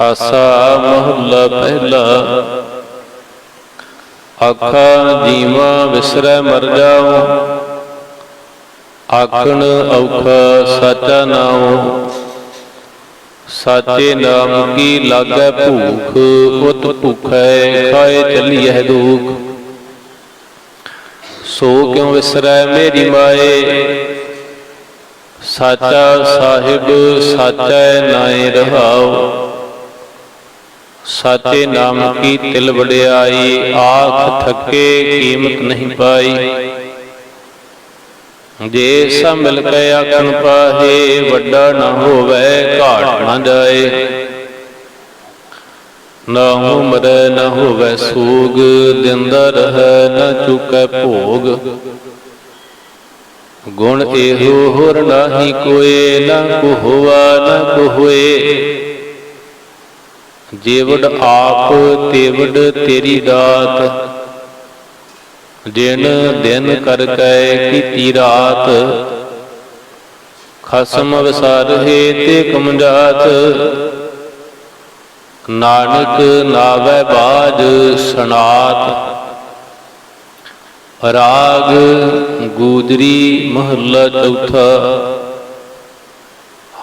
ਆਸਾ ਮਹੱਲਾ ਪਹਿਲਾ। ਆਖਾ ਜੀਵਾ ਵਿਸਰੈ ਮਰ ਜਾਉ। ਆਖਣ ਔਖਾ ਸਾਚਾ ਨਾਉ। ਸਾਚੇ ਨਾਮ ਕੀ ਲਾਗੈ ਭੂਖ, ਉਤ ਭੁਖੈ ਖਾਏ ਚੱਲੀਐ ਦੁਖ। ਸੋ ਕਿਉ ਵਿਸਰੈ ਮੇਰੀ ਮਾਏ? ਸਾਚਾ ਸਾਹਿਬ ਸਾਚੈ ਨਾਏ ਰਹਾਓ ਸਾਚੇ ਨਾਮ ਕੀ ਤਿਲ ਵਡਿਆਈ, ਆਖ ਥੱਕੇ ਕੀਮਤ ਨਹੀਂ ਪਾਈ। ਜੇ ਸਭ ਮਿਲ ਕੇ ਆਖਣ ਪਾਹੇ, ਵੱਡਾ ਨਾ ਹੋਵੇ, ਘਾਟ ਨਾ ਜਾਏ। ਨਾ ਉਮਰ ਨਾ ਹੋਵੇ ਸੂਗ, ਦਿੰਦਾ ਰਹਿ, ਨਾ ਚੁਕੈ ਭੋਗ। ਗੁਣ ਇਹੋ ਹੋਰ ਨਾਹੀ ਕੋਏ, ਨਾ ਕੋ ਹੋਵਾ ਨਾ ਕੋ ਹੋਏ। ਜੇਵੜ ਆਪ ਤੇਵੜ ਤੇਰੀ ਦਾਤ। ਦਿਨ ਦਿਨ ਕਰ ਕੈ ਕੀਤੀ ਰਾਤ। ਖਸਮ ਵਿਸਾਰਹਿ ਤੇ ਕਮਜਾਤ। ਨਾਨਕ ਨਾਵੇ ਬਾਜ ਸਨਾਤ। ਰਾਗ ਗੂਜਰੀ ਮਹੱਲਾ ਚੌਥਾ।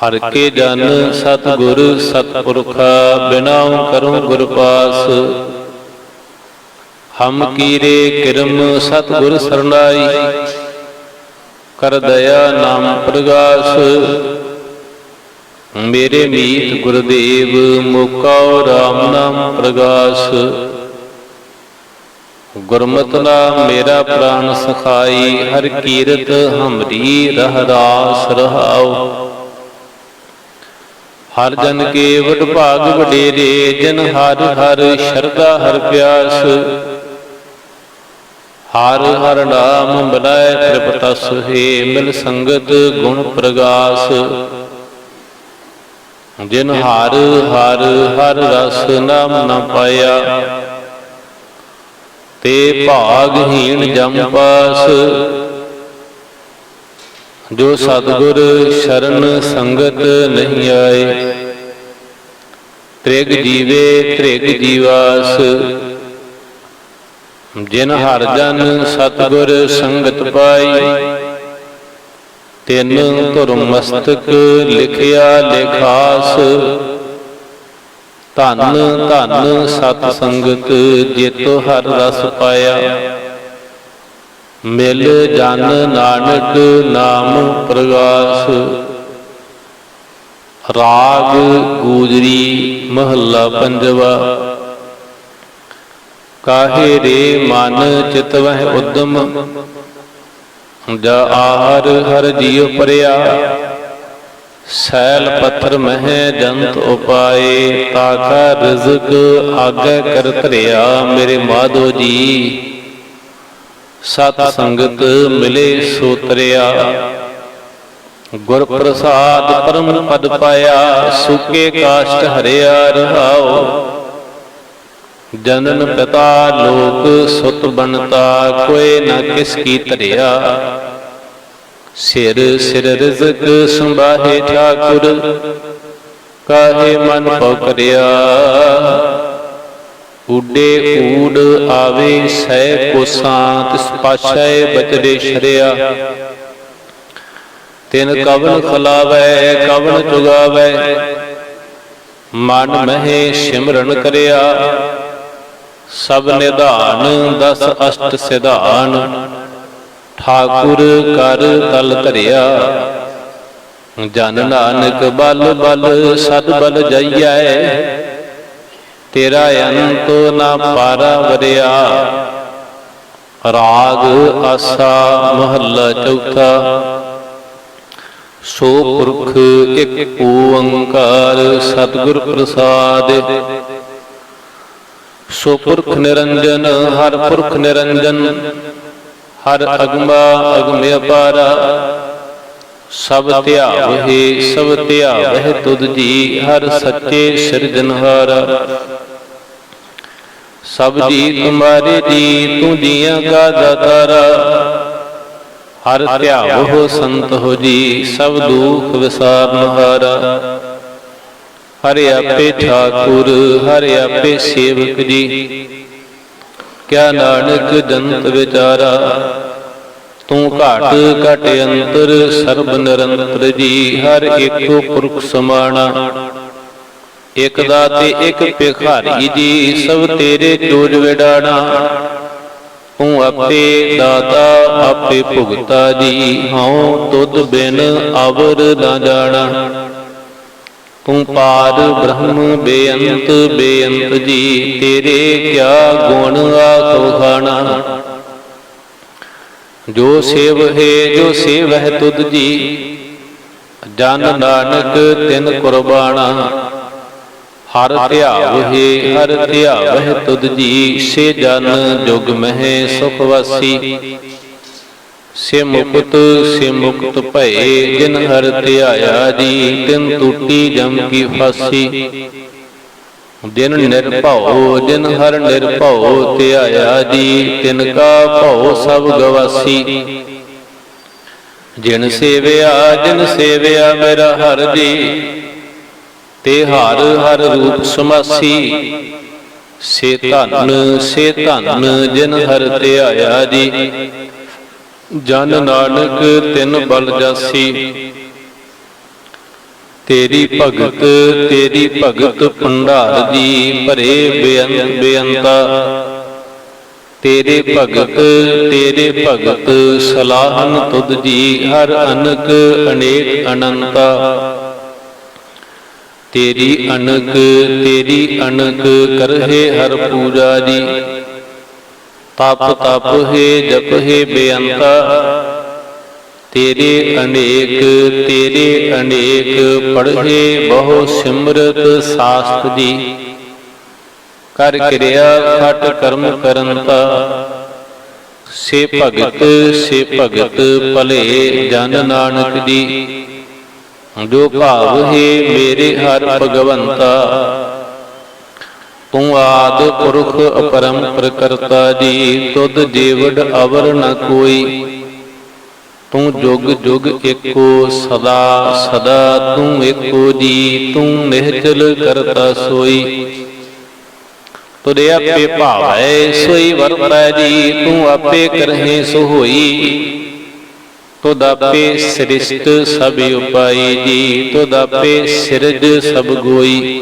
ਹਰ ਕੇ ਜਨ ਸਤਿਗੁਰ ਸਤਿਪੁਰਖਾ, ਬਿਨਾਉ ਕਰਉ ਗੁਰ ਪਾਸ। ਹਮ ਕੀਰੇ ਕਿਰਮ ਸਤਿਗੁਰ ਸਰਨਾਈ ਕਰ ਦਇਆ ਨਾਮ ਪ੍ਰਗਾਸ। ਮੇਰੇ ਮੀਤ ਗੁਰਦੇਵ, ਮੁਕਾਉ RAM ਨਾਮ ਪ੍ਰਗਾਸ। ਗੁਰਮਤਿ ਨਾਮ ਮੇਰਾ ਪ੍ਰਾਨ ਸਖਾਈ, ਹਰ ਕੀਰਤ ਹਮਰੀ ਰਹ ਰਾਸ ਰਹਾਉ। ਹਰ ਜਨ ਕੇ ਵਡ ਭਾਗ ਵਡੇਰੇ ਜਨ ਹਰ ਹਰ ਸ਼ਰਧਾ ਹਰ ਪਿਆਸ। ਹਰ ਹਰ ਨਾਮ ਬਲਾਇ ਤ੍ਰਿਪਤਸ ਹੈ ਮਿਲ ਸੰਗਤ ਗੁਣ ਪ੍ਰਗਾਸ। ਜਿਨ ਹਰ ਹਰ ਹਰ ਰਸ ਨਾਮ ਨ ਪਾਇਆ। ਤੇ ਭਾਗਹੀਣ ਜਮ ਪਾਸ। ਜੋ ਸਤਗੁਰ ਸ਼ਰਨ ਸੰਗਤ ਨਹੀਂ ਆਏ, ਤ੍ਰਿਗ ਜੀਵੇ ਤ੍ਰਿਗ ਜੀਵਾਸ। ਜਿਨ ਹਰ ਜਨ ਸਤਗੁਰ ਸੰਗਤ ਪਾਈ, ਤਿੰਨ ਧੁਰ ਮਸਤਕ ਲਿਖਿਆ ਲਿਖਾਸ। ਧੰਨ ਧੰਨ ਸਤ ਸੰਗਤ ਜੇਤੋ ਹਰ ਰਸ ਪਾਇਆ। ਮਿਲ ਜਨ ਨਾਨਕ ਨਾਮ ਪ੍ਰਗਾਸ। ਰਾਗ ਗੂਜਰੀ ਮਹੱਲਾ ਪੰਜਵਾ। ਕਾਹੇ ਰੇ ਮਨ ਚਿਤ ਉਦਮ। ਜਾ ਆਹਰ ਹਰ ਜੀਉ ਪਰਿਆ। ਸੈਲ ਪੱਥਰ ਮਹਿ ਜੰਤ ਉਪਾਏ। ਤਾਕਾ ਰਿਜ਼ਕ ਆਗੇ ਕਰ ਧਰਿਆ ਮੇਰੇ ਮਾਧੋ ਜੀ। ਸਤ ਸੰਗਤ ਮਿਲੇ ਸੋ ਤਰਿਆ। ਗੁਰ ਪ੍ਰਸਾਦ ਪਰਮ ਪਦ ਪਾਇਆ, ਸੁਕੇ ਕਾਸ਼ਟ ਹਰਿਆ ਰਹਾਓ। ਜਨਨ ਪਿਤਾ ਲੋਕ ਸੁਤ ਬਣਤਾ, ਕੋਈ ਨਾ ਕਿਸ ਕੀ ਧਰਿਆ। ਸਿਰ ਸਿਰ ਰਿਜ਼ਕ ਸੰਭਾਹੇ ਠਾਕੁਰ, ਕਾਹੇ ਮਨ ਪਉ ਕਰਿਆ। ਉਡੇ ਊੜ ਆਵੇ ਸਹਿ ਕੋਸਾਂ ਤਿਸ ਪਾਛੈ ਬਚਰੇ ਸ਼ਰਿਆ। ਤਿਨ ਕਵਨ ਖਲਾਵੈ ਕਵਨ ਚੁਗਾਵੈ ਮਨ ਮਹਿ ਸਿਮਰਨ ਕਰਿਆ। ਸਭ ਨਿਧਾਨ ਦਸ ਅਸ਼ਟ ਸਿਧਾਨ। ਠਾਕੁਰ ਕਰ ਤਲ ਧਰਿਆ। ਜਨ ਨਾਨਕ ਬਲ ਬਲ ਸਦ ਬਲ ਜਈਐ। ਤੇਰਾ ਅੰਤ ਨਾ ਪਾਰਾ ਵਰਿਆ। ਰਾਗ ਆਸਾ ਮਹੱਲਾ ਚੌਥਾ। ਸੋ ਪੁਰਖ ਇੱਕ ਓੰਕਾਰ ਸਤਿਗੁਰ ਪ੍ਰਸਾਦ। ਸੋ ਪੁਰਖ ਨਿਰੰਜਨ, ਹਰ ਪੁਰਖ ਨਿਰੰਜਨ। ਹਰ ਅਗਮਾ ਅਗਮੇ ਅਪਾਰਾ ਸਭ ਧਿਆਵਹਿ ਸਭ ਧਿਆਵਹਿ ਤੁਧ ਜੀ ਹਰ ਸੱਚੇ ਸਿਰਜਨਹਾਰਾ ਸਭ ਜੀ ਤੁਮਾਰੇ ਜੀ ਤੂੰ ਜੀਆਂ ਕਾ ਦਾਤਾਰਾ। ਹਰ ਧਿਆਵੋ ਸੰਤ ਹੋ ਜੀ ਸਭ ਦੁਖ ਵਿਸਾਰਨ ਹਾਰਾ ਹਰਿ ਆਪੇ ਠਾਕੁਰ ਹਰਿ ਆਪੇ ਸੇਵਕ ਜੀ। ਕਿਆ ਨਾਨਕ ਜੰਤ ਵਿਚਾਰਾ ਤੂੰ ਘਾਟ, ਘਟ ਅੰਤਰ ਸਰਬ ਨਿਰੰਤਰ ਜੀ, ਹਰ ਏਕੋ ਪੁਰਖ ਸਮਾਣਾ। ਇਕ ਦਾਤੇ, ਇਕ ਭਿਖਾਰੀ ਜੀ, ਸਭ ਤੇਰੇ ਚੋਜ ਵਿਡਾਣਾ। ਤੂੰ ਆਪੇ ਦਾਤਾ, ਆਪੇ ਭੁਗਤਾ ਜੀ, ਹਉ ਤੁਧ ਬਿਨ ਅਵਰ ਨਾ ਜਾਣਾ। ਤੂੰ ਪਾਰ ਬ੍ਰਹਮ, ਬੇਅੰਤ ਬੇਅੰਤ ਜੀ, ਤੇਰੇ ਕਿਆ ਗੁਣ ਆਖੋ ਖਾਣਾ। ਜੋ ਸੇਵ ਹੈ, ਜੋ ਸੇਵ ਹੈ ਤੁਧ ਜੀ। ਜਨ ਨਾਨਕ ਤਿਨ ਕੁਰਬਾਨਾ ਹਰ ਧਿਆਵ ਹੈ ਹਰ ਧਿਆਵ ਹੈ ਤੁਧ ਜੀ। ਸੇ ਜਨ ਜੁਗ ਮਹਿ ਸੁਖ ਵਾਸੀ। ਸੇ ਮੁਕਤ ਸੇ ਮੁਕਤ ਭਏ, ਜਿਨ ਹਰ ਧਿਆਇਆ ਜੀ, ਤਿਨ ਟੂਟੀ ਜਮ ਕੀ ਫਾਸੀ। ਦਿਨ ਨਿਰਭਉ, ਦਿਨ ਹਰ ਨਿਰਭਉ ਧਿਆਇਆ ਜੀ ਤਿਨ ਕਾ ਭਉ ਸਭ ਗਵਾਸੀ। ਜਿਨ ਸੇਵਿਆ ਜਿਨ ਸੇਵਿਆ ਮੇਰਾ ਹਰ ਜੀ ਤੇ ਹਰ ਹਰ ਰੂਪ ਸਮਾਸੀ। ਸੇ ਧਨ ਸੇ ਧਨ ਜਿਨ ਹਰ ਧਿਆਇਆ ਜੀ ਜਨ ਨਾਨਕ ਤਿਨ ਬਲ ਜਾਸੀ। ਤੇਰੀ ਭਗਤ ਤੇਰੀ ਭਗਤ ਭੰਡਾਰ ਦੀ ਭਰੇ ਬੇਅੰਤ ਬੇਅੰਤਾ। ਤੇਰੇ ਭਗਤ ਤੇਰੇ ਭਗਤ ਸਲਾਹਨ ਤੁਧ ਜੀ ਹਰ ਅਨਕ ਅਨੇਕ ਅਨੰਤਾ। ਤੇਰੀ ਅਨਕ ਤੇਰੀ ਅਨਕ ਕਰਹਿ ਹਰ ਪੂਜਾ ਜੀ। ਤਪ ਤਪ ਹੈ ਜਪ ਹੈ ਬੇਅੰਤਾ। ਤੇਰੇ ਅਨੇਕ ਤੇਰੇ ਅਨੇਕ ਪੜ੍ਹੇ ਬਹੁ ਸਿਮਰਤ ਸਾਸਤ ਦੀ ਕਰ ਕਿਰਿਆ ਖਟ ਕਰਮ ਕਰੰਤਾ। ਸੇ ਭਗਤ ਸੇ ਭਗਤ ਭਲੇ ਜਨ ਨਾਨਕ ਦੀ ਜੋ ਭਾਵ ਹੈ ਮੇਰੇ ਹਰ ਭਗਵੰਤਾ। ਤੂੰ ਆਦ ਪੁਰਖ ਅਪਰਮ ਪ੍ਰਕਰਤਾ ਜੀ, ਤੁਧ ਜੀਵੜ ਅਵਰ ਨ ਕੋਈ। ਤੂੰ ਜੁਗ ਜੁਗ ਏਕੋ ਸਦਾ ਸਦਾ ਤੂੰ ਏਕੋ ਜੀ, ਤੂੰ ਨਿਹਚਲ ਕਰਤਾ ਸੋਈ। ਤੁਰੇ ਆਪੇ ਭਾਵੈ ਸੋਈ ਵਰਤੈ ਜੀ, ਤੂੰ ਆਪੇ ਕਰਹਿ ਸੋ ਹੋਈ। ਤੁਧ ਆਪੇ ਸ੍ਰਿਸ਼ਟ ਸਭ ਉਪਾਈ ਜੀ, ਤੁਧ ਆਪੇ ਸਿਰਜ ਸਭ ਗੋਈ।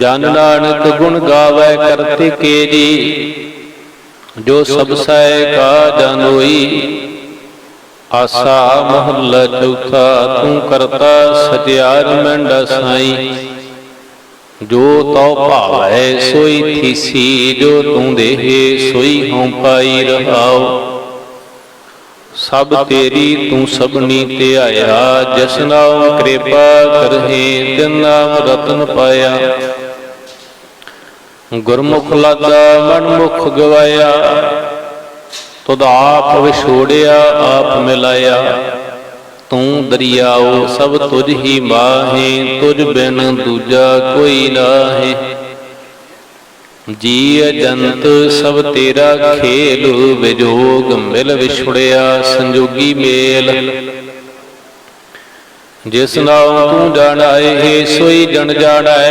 ਜਨ ਨਾਨਕ ਗੁਣ ਗਾਵੇ ਕਰਤੇ ਕੇ ਜੀ, ਜੋ ਸਭ ਸਹਿ ਕਾ ਜਨੋਈ ਆਸਾ ਮਹੱਲਾ ਚੌਥਾ, ਤੂੰ ਕਰਤਾ ਸਤਿਆਰ ਮੰਡਾ ਸਾਈ। ਜੋ ਤਉ ਭਾਵੈ ਸੋਈ ਥੀਸੀ, ਜੋ ਤੂੰ ਦੇਹੇ ਸੋਈ ਹਉ ਪਾਈ ਰਹਾਉ। ਸਭ ਤੇਰੀ ਤੂੰ ਸਭਨੀ ਧਿਆਇਆ ਜਿਸ ਨਾਮ ਕਿਰਪਾ ਕਰਹੀ, ਤਿਨ ਨਾਮ ਰਤਨ ਪਾਇਆ। ਗੁਰਮੁਖ ਲਾਦਾ ਮਨਮੁਖ ਗਵਾਇਆ ਤੁਧ ਆਪ ਵਿਛੋੜਿਆ, ਆਪ ਮਿਲਾਇਆ। ਤੂੰ ਦਰਿਆਓ, ਸਭ ਤੁਝ ਹੀ ਮਾਹੇ ਤੁਝ ਬਿਨ ਦੂਜਾ ਕੋਈ ਨਾਹੀ। ਜੀ ਜੰਤ ਸਭ ਤੇਰਾ ਖੇਲ, ਵਿਜੋਗ ਮਿਲ ਵਿਛੜਿਆ, ਸੰਜੋਗੀ ਮੇਲ। ਜਿਸ ਨਾਮ ਤੂੰ ਜਾਣਾਏ ਸੋਈ ਜਣ। ਜਾਣਾਏ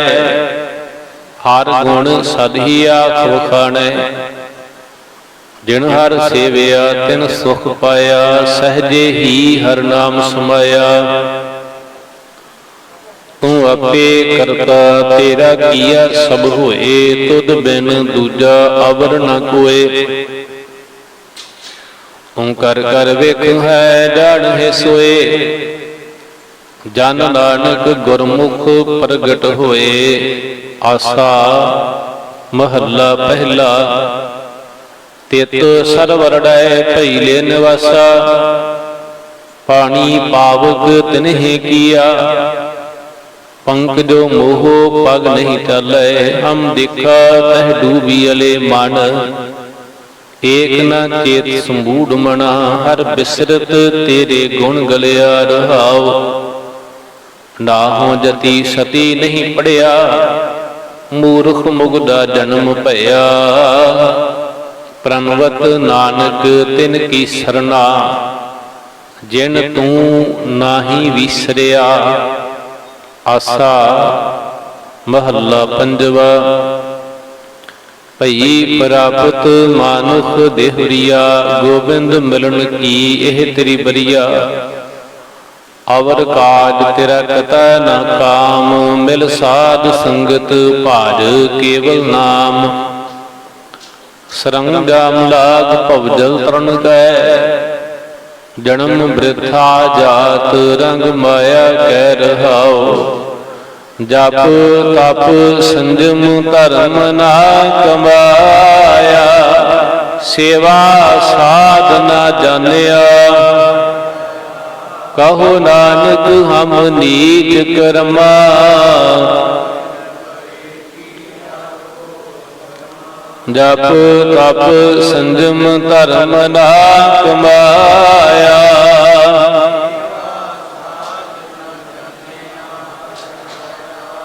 ਹਰ ਗੁਣ ਸਦ ਹੀ ਆਖੋ ਖਾਣੈ ਜਿਨ ਹਰ ਸੇਵਿਆ, ਤਿਨ ਸੁਖ ਪਾਇਆ, ਸਹਜੇ ਹੀ ਹਰ ਨਾਮ ਸਮਾਇਆ। ਤੂੰ ਆਪੇ ਕਰਤਾ, ਤੇਰਾ ਕੀਆ ਸਭ ਹੋਏ, ਤੁਧ ਬਿਨ ਦੂਜਾ ਅਵਰ ਨ ਕੋਏ। ਤੂੰ ਕਰ ਕਰ ਵੇਖ ਹੈ, ਜਾਣ ਹੈ ਸੋਏ। ਜਨ ਨਾਨਕ ਗੁਰਮੁਖ ਪ੍ਰਗਟ ਹੋਏ। ਆਸਾ ਮਹੱਲਾ ਪਹਿਲਾ ਤਿਤ ਸਰਵਰੜੈ ਭਈਲੇ ਨਿਵਾਸਾ, ਪਾਣੀ ਪਾਵਕ ਤਿਨਹਿ ਕੀਆ। ਪੰਕਜੋ ਮੋਹ ਪਗ ਨਹੀਂ ਚੱਲੈ, ਹਮ ਦੇਖਾ ਤਹ ਡੂਬੀ ਅਲੇ ਮਨ। ਏਕ ਨ ਚੇਤ ਸੰਬੂੜ ਮਨਾ, ਹਰ ਬਿਸਰਤ ਤੇਰੇ ਗੁਣ ਗਲਿਆ ਰਹਾਉ। ਨਾਹੋ ਜਤੀ ਸਤੀ ਨਹੀਂ ਪੜਿਆ, ਮੂਰਖ ਮੁਗਦਾ ਜਨਮ ਭਇਆ। ਪ੍ਰਣਵਤ ਨਾਨਕ ਤਿਨ ਕੀ ਸਰਨਾ ਜਿਨ ਤੂੰ ਨਾਹੀ ਵਿਸਰਿਆ, ਆਸਾ ਮਹੱਲਾ ਪੰਜਵਾ। ਭਈ ਪ੍ਰਾਪਤ ਮਾਨੁਖ ਦੇਹਰੀਆ, ਗੋਬਿੰਦ ਮਿਲਣ ਕੀ ਇਹ ਤੇਰੀ ਬਰੀਆ। ਅਵਰ ਕਾਜ ਤੇਰਾ ਕਤਾ ਨਾ ਕਾਮ, ਮਿਲ ਸਾਧ ਸੰਗਤ ਭਾਜ ਕੇਵਲ ਨਾਮ। ਸਰੰਗਾਮ ਲਾਗ ਭਵਜਲ ਤਰਨ ਕੈ। ਜਨਮ ਬ੍ਰਿਥਾ ਜਾਤ ਰੰਗ ਮਾਇਆ ਕਹਿ ਰਹਾਓ ਜਪ ਤਪ ਸੰਜਮ ਧਰਮ ਨਾ ਕਮਾਇਆ। ਸੇਵਾ ਸਾਧਨਾ ਜਾਣਿਆ। ਕਹੋ ਨਾਨਕ ਹਮ ਨੀਚ ਕਰਮਾ। ਜਪ ਤਪ ਸੰਜਮ ਧਰਮ ਨਾ ਕਮਾਇਆ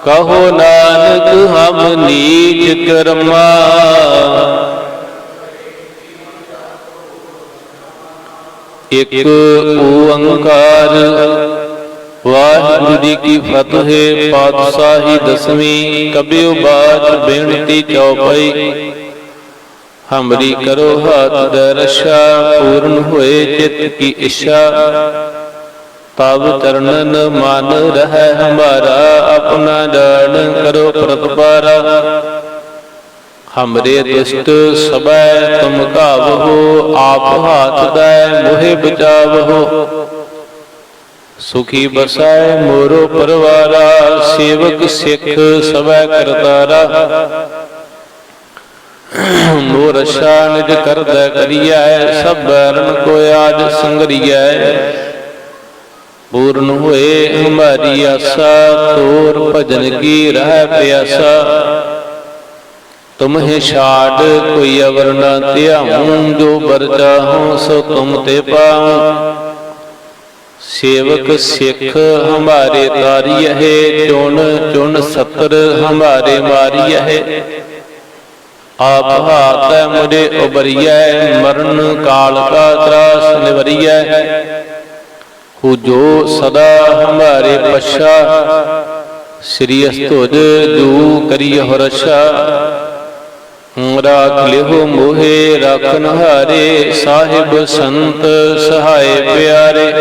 ਕਹੋ ਨਾਨਕ ਹਮ ਨੀਚ ਕਰਮਾ। ਇਕ ਓੰਕਾਰ ਵਾਹਿਗੁਰੂ ਜੀ ਕੀ ਫਤਿਹ ਪਾਤਸ਼ਾਹੀ ਦਸਵੀਂ ਕਬਿਓ ਬਾਤ ਬੇਨਤੀ ਚਉਪਈ ਹਮਰੀ ਕਰੋ ਹੱਥ ਦਰਸ਼ਾ, ਪੂਰਨ ਹੋਏ ਚਿਤ ਕੀ ਇੱਛਾ। ਤਬ ਚਰਨਨ ਮਨ ਰਹਿ ਹਮਾਰਾ, ਆਪਣਾ ਜਾਣ ਕਰੋ ਪ੍ਰਤਪਾਰਾ। ਹਮਰੇ ਦੁਸ਼ਟ ਸਬੈ ਤੁਮ ਕਾਵਹੋ ਆਪ ਹਾਥ ਦੈ ਮੋਹਿ ਬਚਾਵਹੋ। ਸੁਖੀ ਬਸੈ ਮੋਰੋ ਪਰਵਾਰਾ, ਸੇਵਕ ਸਿੱਖ ਸਬੈ ਕਰਤਾਰਾ। ਮੋਰ ਨਿਜ ਕਰਦਾ ਕਰੀਐ, ਸਭ ਬਰਨ ਕੋ ਆਜ ਸੰਗਰੀਐ। ਪੂਰਨ ਹੋਏ ਹਮਾਰੀ ਆਸਾ, ਤੋਰ ਭਜਨ ਕੀ ਰਹਿ ਪਿਆਸਾ। ਤੁਮਹਿ ਛਾੜ ਕੋਈ ਅਵਰ ਨਾ ਧਿਆਉ, ਜੋ ਬਰ ਚਾਹਉ ਸੋ ਤੁਮ ਤੇ ਪਾਉ। ਸੇਵਕ ਸਿੱਖ ਹਮਾਰੇ ਤਾਰੀ ਹੈ ਚੁਣ ਚੁਣ ਸਤਰ ਹਮਾਰੇ ਮਾਰੀ ਮਾਰੀਐ। ਆਪ ਹਾਤੈ ਮੁਝੇ ਉਬਰੀਐ ਮਰਨ ਕਾਲ ਕਾ ਤਰਾਸ ਨਿਵਰੀਐ। ਹੂ ਜੋ ਸਦਾ ਹਮਾਰੇ ਪਛਾ, ਸ੍ਰੀ ਅਸਤੁਜ ਜੂ ਕਰੀ ਹਰਸ਼ਾ ਰਾਖ ਲਿਓ ਮੋਹੇ ਰਖਨ ਹਾਰੇ ਸਾਹਿਬ ਸੰਤ ਸਹਾਏ ਪਿਆਰੇ।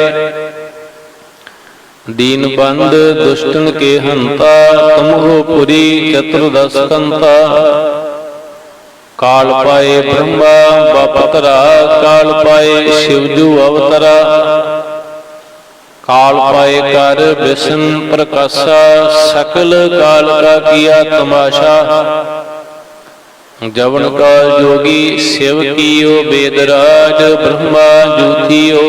ਦੀਨ ਬੰਦ ਦੁਸ਼ਟਨ ਕੇ ਹੰਤਾ, ਤੁਮਹੋ ਪੁਰੀ ਚਤੁਰਦਸ ਕੰਤਾ। ਕਾਲ ਪਾਏ ਬ੍ਰਹਮਾ, ਬਪਤਰਾ, ਕਾਲ ਪਾਏ ਸ਼ਿਵਜੂ ਅਵਤਰਾ। ਕਾਲ ਪਾਏ ਕਰ ਬਿਸ਼ਨ ਪ੍ਰਕਾਸ਼ਾ, ਸਕਲ ਕਾਲ ਕਾ ਕੀਆ ਤਮਾਸ਼ਾ। ਜਵਨ ਕਾਲ ਜੋਗੀ ਸਿਵ ਕੀਓ ਬੇਦਰਾਜ, ਬ੍ਰਹਮਾ ਜੂਥੀਓ।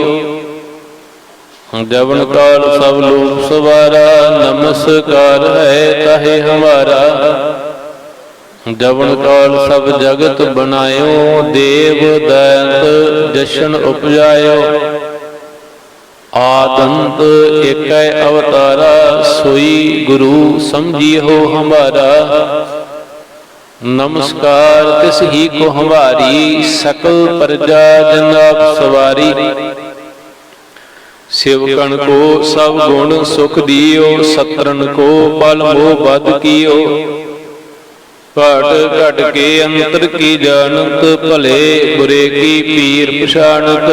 ਜਵਨ ਕਾਲ ਸਭ ਲੋਕ ਸਵਾਰਾ, ਨਮਸਕਾਰ ਹੈ ਤਾਹੇ ਹਮਾਰਾ। ਜਵਨ ਕਾਲ ਸਭ ਜਗਤ ਬਣਾਇਓ, ਦੇਵ ਦੈਤ ਜਸ਼ਨ ਉਪਜਾਇਓ। ਆਦੰਤ ਏਕੈ ਅਵਤਾਰਾ, ਸੋਈ ਗੁਰੂ ਸਮਝੀਓ ਹਮਾਰਾ ਨਮਸਕਾਰ ਤਿਸ ਹੀ ਕੋ ਹਮਾਰੀ ਸਕਲ ਪ੍ਰਜਾ ਜਨਾਬ ਸਵਾਰੀ। ਸਿਵਕਣ ਕੋ ਸਭ ਗੁਣ ਸੁਖ ਦਿਓ ਸਤਰਨ ਕੋ ਪਲ ਮੋਹ ਬਦ ਕੀਓ। ਘਟ ਘਟ ਕੇ ਅੰਤਰ ਕੀ ਜਾਣਤ, ਭਲੇ ਬੁਰੇ ਕੀ ਪੀਰ ਪਛਾਣਤ।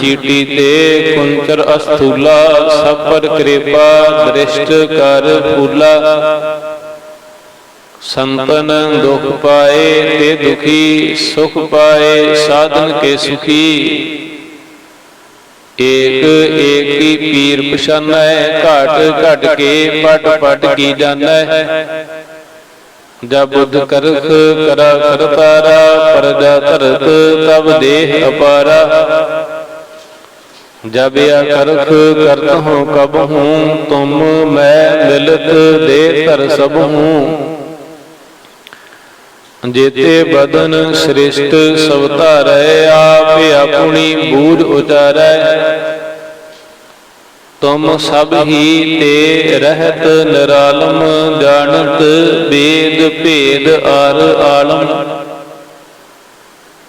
ਚੀਟੀ ਤੇ ਕੁੰਚਰ ਅਸਥੂਲਾ ਸਪਰ ਕਿਰਪਾ ਦ੍ਰਿਸ਼ਟ ਕਰ ਫੂਲਾ। ਸੰਤਨ ਦੁਖ ਪਾਏ ਤੇ ਦੁਖੀ, ਸੁਖ ਪਾਏ ਸਾਧਨ ਕੇ ਸੁਖੀ। ਏਕ, ਏਕੀ ਪੀਰ ਪਛਾਨੈ, ਘਟ ਘਟ ਕੇ ਪਟ ਪਟ ਕੀ ਜਾਣੈ। ਜਬ ਬੁੱਧ ਕਰਖ ਕਰਾ ਕਰਤਾਰਾ ਪਰਜਾ ਧਰਤ ਤਬ ਦੇਹ ਅਪਾਰਾ। ਜਬ ਆ ਕਰਖ ਕਰਤ ਹੂੰ ਕਬ ਹੂੰ ਤੁਮ ਮੈਂ ਮਿਲਤ ਦੇ ਧਰ ਸਭ ਹੂੰ ਜੇਤੇ ਬਦਨ ਸ੍ਰਿਸ਼ਟ ਸਭ ਧਰੈ, ਆਪ ਆਪਣੀ ਬੂਝ ਉਚਾਰੈ। ਤੁਮ ਸਭ ਹੀ ਤੇ ਰਹਿਤ ਨਿਰਾਲਮ, ਜਾਣਤ ਵੇਦ ਭੇਦ ਅਰ ਆਲਮ।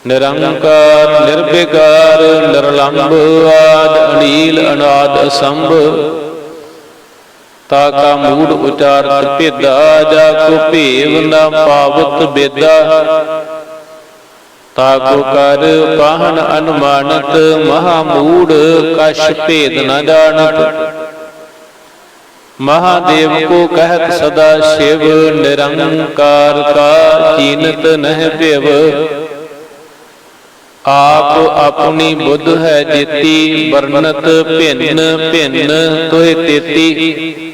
ਨਿਰੰਕਾਰ ਨਿਰਭਿਕਾਰ ਨਿਰਲੰਭ ਆਦ ਅਨੀਲ ਅਨਾਦ, ਅਸੰਭ। ਤਾ ਕਾ ਮੂੜ ਉਚਾਰਤ ਭੇਦਾ, ਜਾ ਕੋ ਭੇਵ ਨਾ ਪਾਵਤ ਬੇਦਾ। ਤਾ ਕੋ ਕਰ ਪਾਹਨ ਅਨੁਮਾਨਤ, ਮਹਾ ਮੂੜ ਕਛ ਭੇਦ ਨ ਜਾਣਤ। ਮਹਾਦੇਵ ਕੋ ਕਹਿਤ ਸਦਾ ਸ਼ਿਵ, ਨਿਰੰਕਾਰ ਕਾ ਚੀਨਤ ਨਹਿ ਭਿਵ। ਆਪ ਆਪਣੀ ਬੁੱਧ ਹੈ ਜੀਤੀ ਵਰਨਤ ਭਿੰਨ ਭਿੰਨ, ਤੋਹਿ ਤੇਤੀ।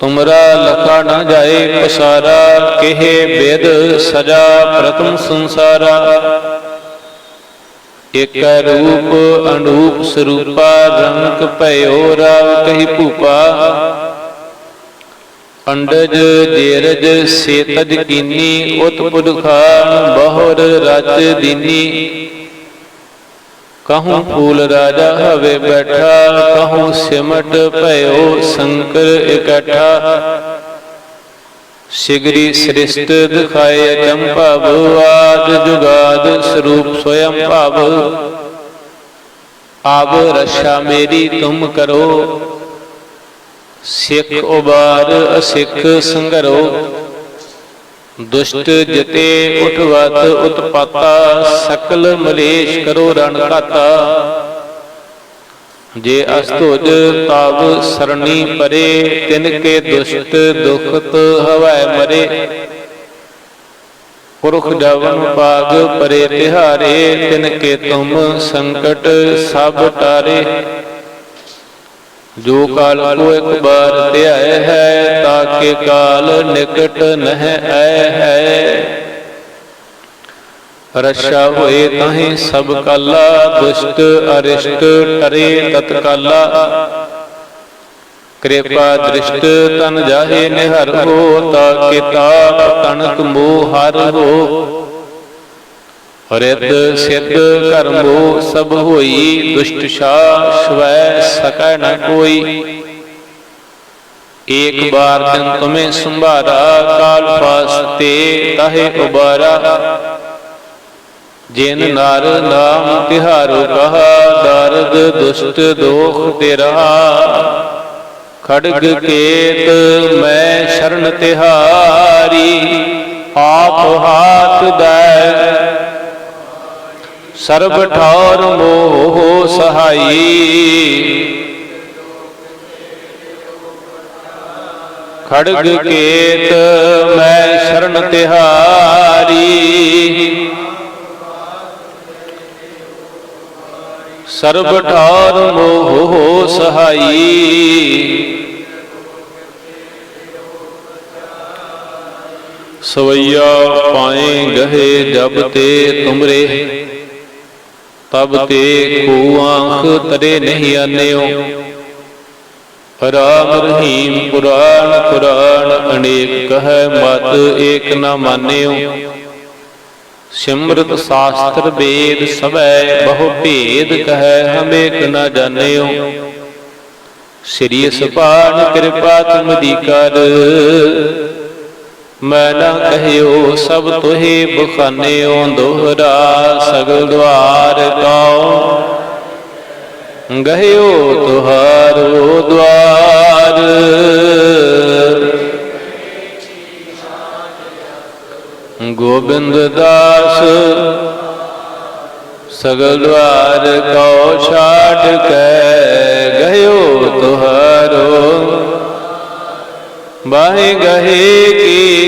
ਤੁਮਰਾ ਲਖਾ ਨ ਜਾਏ ਪਸਾਰਾ, ਕਿਹੇ ਬਿਦ ਸਜਾ ਪ੍ਰਥਮ ਸੰਸਾਰਾ। ਇਕ ਰੂਪ ਅਨੂਪ ਸਰੂਪਾ ਰੰਗ ਭਇਓ ਰਾਵ ਕਹੀ ਭੂਪਾ। ਅੰਡਜ ਜੇਰਜ ਸੇਤਜ ਕੀਨੀ ਉਤ ਖਾਨ ਬਹੁਰ ਰਚ ਦੀਨੀ। ਕਹੂੰ ਫੂਲ ਰਾਜਾ ਹਵੇ ਬੈਠਾ ਕਹੂੰ ਸਿਮਟ ਭਇਓ ਸ਼ੰਕਰ ਇਕੱਠਾ ਸਿਗਰੀ ਸ੍ਰਿਸ਼ਟ ਦਿਖਾਏ ਚੰਪਾਵ ਆਦ ਜੁਗਾਦ ਸਰੂਪ ਸੋਇਮ ਭਵ ਆਬ ਰਸ਼ਾ ਮੇਰੀ ਤੁਮ ਕਰੋ ਸਿੱਖ ਉਬਾਰ ਅਸਿੱਖ ਸੰਗਰੋ ਦੁਸ਼ਟ ਜਤੇ ਉਠਵਤ ਉਤਪਾਤਾ, ਸਕਲ ਮਲੇਸ਼ ਕਰੋ ਰਣ ਘਾਤਾ। ਜੇ ਅਸਤੁਜ ਤਵ ਸਰਣੀ ਪਰੇ ਤਿਨ ਕੇ ਦੁਸ਼ਟ ਦੁਖਤ ਹਵੈ ਮਰੇ। ਪੁਰਖ ਜਵਨ ਪਾਗ ਪਰੇ ਤਿਹਾਰੇ ਤਿਨ ਕੇ ਤੁਮ ਸੰਕਟ ਸਭ ਟਾਰੇ। ਜੋ ਕਾਲ ਕੋ ਇੱਕ ਬਾਰ ਧਿਆਇ ਹੈ ਤਾਕੇ ਕਾਲ ਨਿਕਟ ਨਹਿ ਆਇ ਹੈ। ਰਸ਼ਾ ਹੋਏ ਤਾਹੇ ਸਭ ਕਾਲਾ, ਦੁਸ਼ਟ ਅਰਿਸ਼ਟ ਟਰੇ ਤਤਕਾਲਾ। ਕਿਰਪਾ ਦ੍ਰਿਸ਼ਟ ਤਨ ਜਾਹੇ ਨਿਹਰ ਹੋ ਤਾਕੇ ਤਾਪ ਤਨਕ ਮੋਹ ਹਰ ਹੋ। ਰਿੱਧ ਸਿੱਧ ਕਰਮੋ ਸਭ ਹੋਈ, ਦੁਸ਼ਟ ਸ਼ਾ ਸ਼ਵੈ ਸਕੈ ਨ ਕੋਈ। ਏਕ ਬਾਰ ਦਿਨ ਤੁਮੇ ਸੰਭਾਰਾ, ਕਾਲ ਫਾਸਤੇ ਤਾਹੇ ਉਬਾਰਾ। ਜਿਨ ਨਰ ਨਾਮ ਤਿਹਾਰੋ ਕਹਾ ਦਰਦ ਦੁਸ਼ਟ ਦੋਖ ਤੇਰਾ। ਖੜਗ ਕੇਤ ਮੈਂ ਸ਼ਰਨ ਤਿਹਾਰੀ, ਆਪ ਹਾਥ ਦੈ ਸਰਬ ਠੌਰ ਮੋਹ ਸਹਾਈ। ਖੜਗ ਕੇਤ ਮੈਂ ਸ਼ਰਨ ਤਿਹਾਰੀ। ਸਰਬ ਠੌਰ ਮੋਹ ਸਹਾਈ। ਸਵਈਆ ਪਾਏ ਗਏ ਜਬ ਤੇ ਤੁਮਰੇ। ਤਬ ਤੇ ਕੋ ਆਂਖ ਤਰੇ ਨਹੀਂ ਆਨਿਓ। ਰਾਮ ਰਹੀਮ ਪੁਰਾਣ ਪੁਰਾਣ ਅਨੇਕ ਕਹੈ ਮਤ ਏਕ ਨ ਮਾਨਿਓ। ਸਿਮਰਤ ਸਾਸਤਰ ਵੇਦ ਸਭੈ ਬਹੁ ਭੇਦ ਕਹੈ ਹਮ ਏਕ ਨ ਜਾਣਿਓ। ਸ੍ਰੀ ਸੁਪਾਨ ਕਿਰਪਾ ਤੁਮ ਦੀ ਕਰ। ਮੈਂ ਨਾ ਕਹਿਓ ਸਭ ਤੁਹੇ ਬਖਾਨਿਓ ਦੋਹਰਾ ਸਗਲ ਦਵਾਰ ਕਉ ਗਹਿਓ ਤੁਹਾਰੋ ਦਵਾਰ ਗੋਬਿੰਦ ਦਾਸ, ਸਗਲ ਦਵਾਰ ਕਉ ਛਾੜ ਕੇ ਗਹਿਓ ਤੁਹਾਰੋ। ਬਾਹੇ ਗਹੇ ਕੀ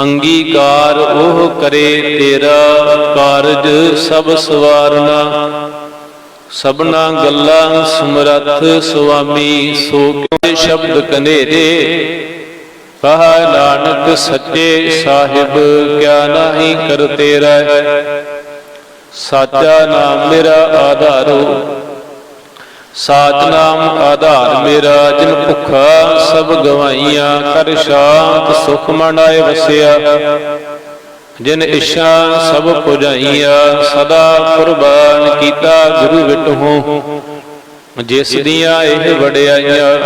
ਅੰਗੀਕਾਰ ਉਹ ਕਰੇ ਤੇਰਾ ਕਾਰਜ ਸਭ ਸਵਾਰਨਾ। ਸਭਨਾ ਗੱਲਾਂ ਸਮਰੱਥ ਸੁਆਮੀ, ਸੋ ਕਿਉ ਸ਼ਬਦ ਕਨੇਰੇ? ਕਹਾ ਨਾਨਕ ਸੱਚੇ ਸਾਹਿਬ, ਕਿਆ ਨਾਹੀ ਕਰ ਤੇਰਾ। ਸਾਚਾ ਨਾਮ ਮੇਰਾ ਆਧਾਰੋ। ਸਾਚ ਨਾਮ ਆਧਾਰ ਮੇਰਾ, ਜਿਨ ਭੁੱਖਾ ਸਭ ਗਵਾਈਆਂ, ਕਰ ਸ਼ਾਂਤ ਸੁਖ ਮਨ ਆਏ ਵਸਿਆ। ਜਿਨ ਇਸ਼ਾ ਸਭ ਪੁਜਾਈਆਂ, ਸਦਾ ਕੁਰਬਾਨ ਕੀਤਾ ਗੁਰੂ ਵਿਟਹੋ। ਜਿਸ ਦੀਆਂ ਇਹ ਵਡਿਆਈਆਂ,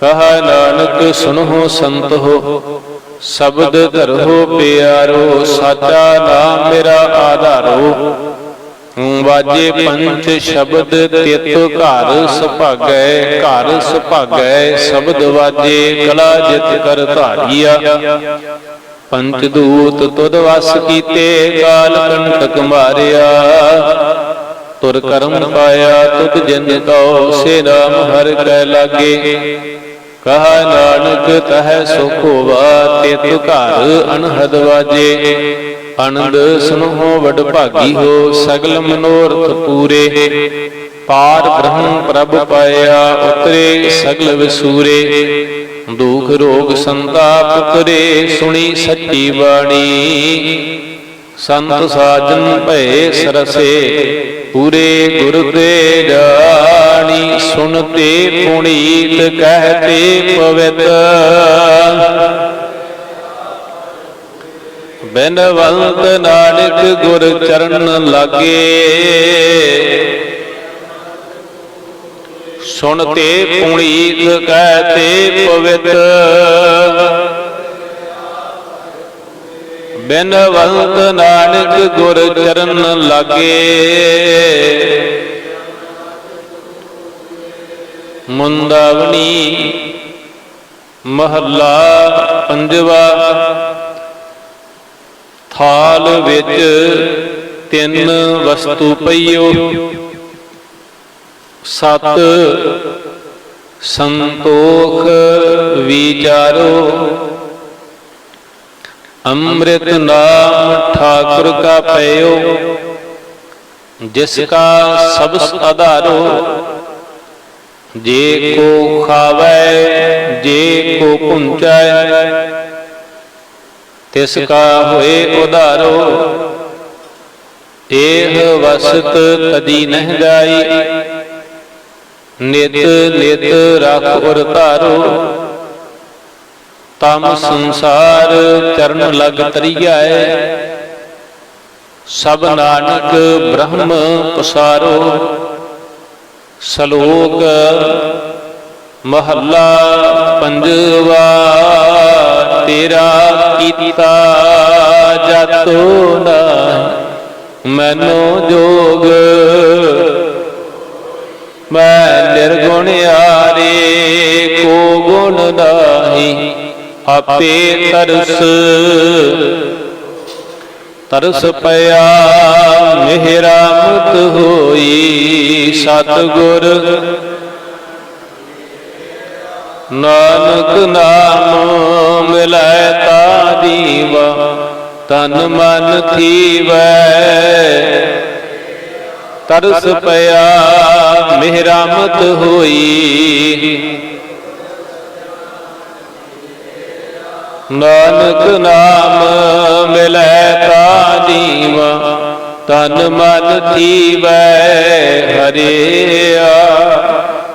ਕਹਾ ਨਾਨਕ ਸੁਨਹੁ ਸੰਤ ਹੋ ਸ਼ਬਦ ਧਰੋ ਪਿਆਰੋ, ਸਾਚਾ ਨਾਮ ਮੇਰਾ ਆਧਾਰੋ। ਵਾਜੇ ਪੰਚ ਸ਼ਬਦ ਤਿਤ ਘਰ ਸੁਭਾਗੈ ਘਰ ਸੁਭਾਗੈ, ਸ਼ਬਦ ਵਾਜੇ ਕਲਾ ਜਿਤ ਕਰ ਧਾਰੀਆ। ਪੰਚ ਦੂਤ ਤੁਧ ਵਸ ਕੀਤੇ, ਕਾਲ ਕੰਟਕ ਮਾਰਿਆ। ਤੁਰ ਕਰਮ ਪਾਇਆ, ਤੁਧ ਜਿਨ ਕਉ, ਸੇ ਰਾਮ ਹਰ ਕੈ ਲਾਗੇ। ਕਹਾ ਨਾਨਕ ਤਹ ਸੁਖ ਹੋਵਾ ਤਿਤ ਘਰ ਅਨਹਦ ਵਾਜੇ। ਆਨੰਦ ਸੁਨੋ ਵਡ ਭਾਗੀ ਹੋ, ਸਗਲ ਮਨੋਰਥ ਪੂਰੇ। ਪਾਰ ਬ੍ਰਹਮ ਪ੍ਰਭ ਪਾਇਆ, ਉਤਰੇ ਸਗਲ ਵਿਸੂਰੇ। ਦੁਖ ਰੋਗ ਸੰਤਾਪ ਕਰੇ, ਸੁਣੀ ਸੱਚੀ ਬਾਣੀ। ਸੰਤ ਸਾਜਨ ਭਏ ਸਰਸੇ, ਪੂਰੇ ਗੁਰ ਤੇ ਜਾਣੀ। ਸੁਨਤੇ ਪੁਨੀਤ ਕਹਤੇ ਪਵਿੱਤ। ਬਿਨਵੰਤ ਨਾਨਕ ਗੁਰ ਚਰਨ ਲਾਗੇ। ਸੁਣਤੇ ਪੁਨੀਤ ਕਹਤੇ ਪਵਿੱਤ। ਬਿਨਵੰਤ ਨਾਨਕ ਗੁਰ ਚਰਨ ਲਾਗੇ। ਮੁੰਦਾਵਣੀ ਮਹੱਲਾ ਪੰਜਵਾ। ਥਾਲ ਵਿੱਚ ਤਿੰਨ ਵਸਤੂ ਪਈਓ। ਸਤ ਸੰਤੋਖ ਵਿਚਾਰੋ। ਅੰਮ੍ਰਿਤ ਨਾਮ ਠਾਕੁਰ ਕਾ ਪਇਓ। ਜਿਸ ਕਾ ਸਭ ਆਧਾਰੋ ਜੇ ਕੋ ਖਾਵੈ ਜੇ ਕੋ ਪੁੰਚੈ ਤਿਸ ਕਾ ਹੋਏ ਉਧਾਰੋ ਇਹ ਵਸਤ ਕਦੀ ਨਹਿ ਜਾਈ। ਨਿਤ ਨਿਤ ਰਖ ਉਰ ਧਾਰੋ, ਤਮ ਸੰਸਾਰ ਚਰਨ ਲਗ ਤਰੀਐ। ਸਭ ਨਾਨਕ ਬ੍ਰਹਮ ਪਸਾਰੋ, ਸ਼ਲੋਕ ਮਹੱਲਾ ਪੰਜਵਾ। ਤੇਰਾ ਕੀਤਾ ਜਤੋ ਨਾ। ਮੈਨੋ ਜੋਗ ਮੈਂ ਨਿਰਗੁਣ ਆਰੇ ਕੋ ਗੁਣ ਨਾਹੀ, ਆਪੇ ਤਰਸ। ਤਰਸ ਪਿਆ ਮਿਹਰਾ ਮੁਤ ਹੋਈ ਸਤਗੁਰ। ਨਾਨਕ ਨਾਮ ਮਿਲੈ ਤਾ ਜੀਵਾ ਤਨ ਮਨ ਥੀਵੈ। ਤਰਸ ਪਿਆ, ਮਿਹਰਾਮਤ ਹੋਈ। ਨਾਨਕ ਨਾਮ ਮਿਲੈ ਤਾ ਜੀਵਾ ਤਨ ਮਨ ਥੀਵੈ। ਹਰਿਆ